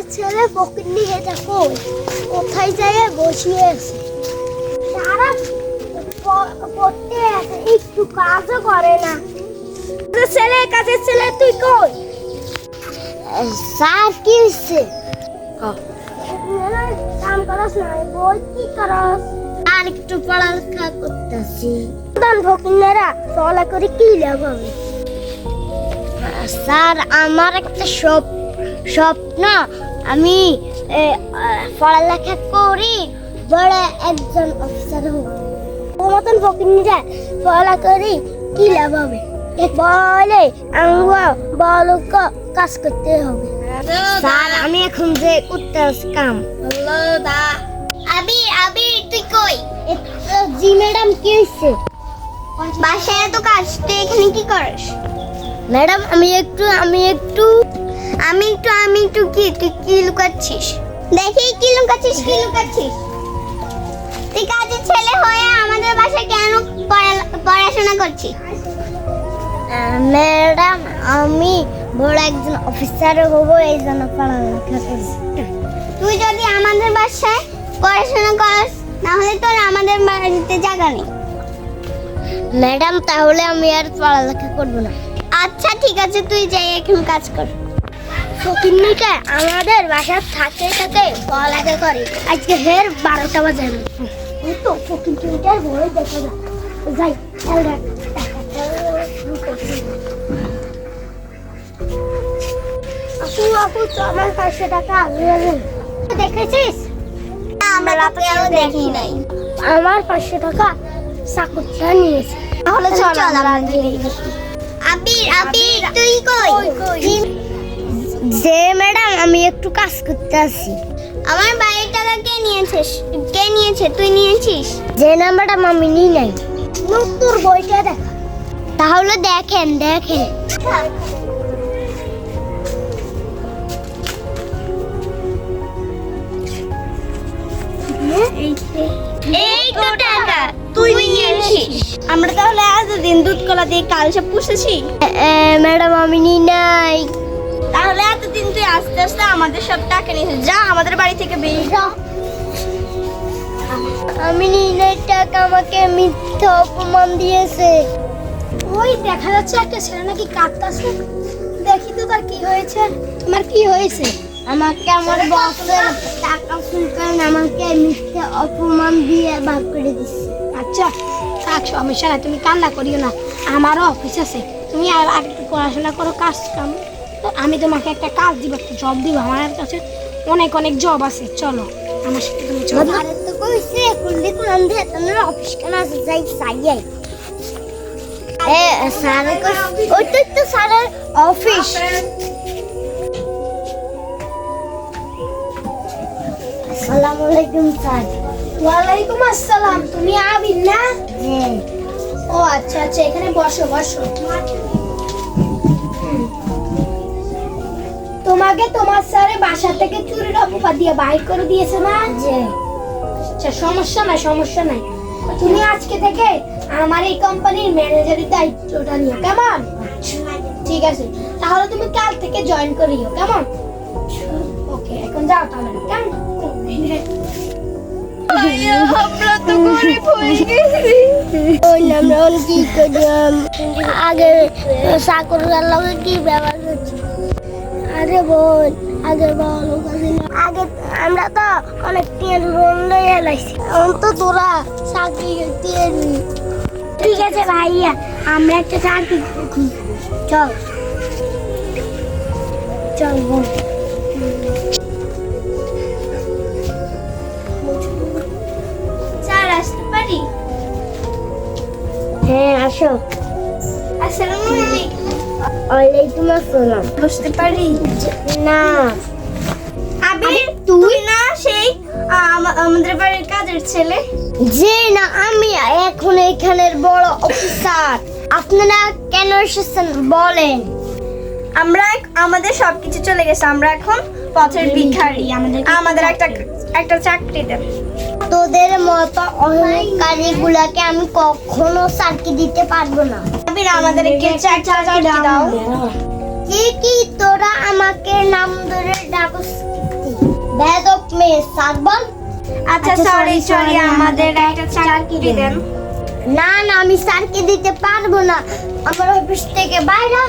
কাজের ছেলে পকেট নিয়ে দেখো কোথায় যায় বসিয়ে আছে। তারা পড়তে আছে একটু কাজও করে না। ছেলে কাজের ছেলে তুই কই? স্যার কি হচ্ছে কাম করস না বই কি করস? আর একটু পড়ালেখা করতেছি। দান ফকিনেরা পড়া করে কি লাভ হবে? স্যার আমার একটা স্বপ স্বপ্ন আমি পড়ালেখা করি বড় একজন অফিসার হব। মতন ফকিনিরা পড়া করি কি লাভ হবে? বলে আঙ্গুয়া কাজ করতে হবে। স্যার আমি এখন যে করতে কাম। দা আবি আবি তুই কই? জি ম্যাডাম কি হইছে? বাসায় তো কাজ তুই এখানে কি করিস? ম্যাডাম আমি একটু আমি একটু আমি একটু আমি একটু কি তুই কি লুকাচ্ছিস? দেখি কি লুকাচ্ছিস কি লুকাচ্ছিস। তুই কাজের ছেলে হয়ে আমাদের বাসায় কেন পড়া- পড়াশোনা করছিস? ম্যাডাম আমি বড় একজন অফিসার হব এই জন্য পড়ালেখা করছি। তুই যদি আমাদের বাসায় পড়াশোনা করস তাহলে তোর আমাদের বাড়িতে জায়গা নেই। ম্যাডাম তাহলে আমি আর পড়ালেখা করব না। আচ্ছা ঠিক আছে তুই যাই এখন কাজ কর। ফকিন্নিটা আমাদের বাসার থাকে থাকে পড়ালেখা করে। আজকে ফের বারোটা বাজে। তো ফকিন্নিটার বই দেখা যায় যাই আপু আপু তো আমার পাঁচশো টাকা আগে দেখেছিস? আমরা দেখি নাই। আমার পাঁচশো টাকা চাকুরটা নিয়েছে। তাহলে চল আমরা আবির আবির তুই কই? যে ম্যাডাম আমি একটু কাজ করতে আসি। আমার বাড়ির টাকা কে নিয়েছিস? কে নিয়েছে? তুই নিয়েছিস? যে না ম্যাডাম আমি নিই নাই। তোর বইটা দেখা। তাহলে দেখেন দেখেন। এই তো টাকা তুই নিয়েছিস। আমরা তাহলে আজ দিন দুধ কলা দিয়ে কাল সব পুষেছি। ম্যাডাম আমি নিই নাই। তাহলে এতদিন তুই আস্তে আস্তে আমাদের সব টাকা নিয়েছিস যা আমাদের বাড়ি থেকে বেরিয়ে যা। আমি নিই টাকা আমাকে মিথ্যা অপমান দিয়েছে। ওই দেখা যাচ্ছে একটা ছেলে নাকি কাঁদতাছে। দেখি তো তার কি হয়েছে। তোমার কি হয়েছে? আমাকে আমার বসের টাকা শুনকান আমাকে মিথ্যা অপমান দিয়ে ভাগ করে দিচ্ছে। আচ্ছা থাক সমস্যা তুমি কান্না করিও না। আমারও অফিস আছে। তুমি আর আর একটু পড়াশোনা করো কাজ কাম। তো আমি তোমাকে একটা কাজ দিব একটা জব দিব। আমার কাছে অনেক অনেক জব আছে। চলো আমার সাথে তুমি চলো। আরে তো কইছে কুল্লি কুলাম দিয়ে তোমার অফিস কেন আছে যাই সাইয়াই এ স্যার ওই তো তো স্যারের অফিস আসসালামু আলাইকুম স্যার। ওয়ালাইকুম আসসালাম। তুমি আবির না? হ্যাঁ। ও আচ্ছা আচ্ছা এখানে বসো বসো। তোমাকে তোমার স্যারে বাসা থেকে চুরির অপবাদ দিয়ে বাইর করে দিয়েছে না যে। আচ্ছা সমস্যা নাই সমস্যা নাই। তুমি আজকে থেকে আমার এই কোম্পানির ম্যানেজারের দায়িত্বটা নিও কেমন? ঠিক আছে তাহলে তুমি কাল থেকে জয়েন করিও কেমন? ওকে এখন যাও তাহলে কেমন? আমরা তো গরিব হয়ে গেছি আমরা কি করলাম? আগে চাকরির লগে কি ব্যবহার করছি? আরে বল, আগে বল আগে আমরা তো অনেক টিয়ার লোন লয়ে লাইছি এখন তো তোরা চাকরি তেল ঠিক আছে ভাইয়া, আমরা একটা চাকরি। চল। চল বোন ওয়ালাইকুম আসসালাম বসতে পারি? না। আবির তুই? না সেই আমাদের বাড়ির কাজের ছেলে। যে না আমি এখন এখানের বড় অফিসার। আপনারা কেন এসেছেন বলেন? আমরা আমাদের সবকিছু চলে গেছে। আমরা এখন পথের ভিখারি। আমাদের আমাদের একটা একটা চাকরি দেন তোদের মতো অহংকারী গুলাকে আমি কখনো চাকরি দিতে পারব না। আবির আমাদের একটা চাকরি দাও। কি কি তোরা আমাকে নাম ধরে ডাকস বেদক মেয়ে স্যার আচ্ছা আচ্ছা, সরি সরি sorry, আমাদের একটা চাকরি দেন। না না আমি স্যারকে দিতে পারব না। আমার অফিস থেকে বাইরে।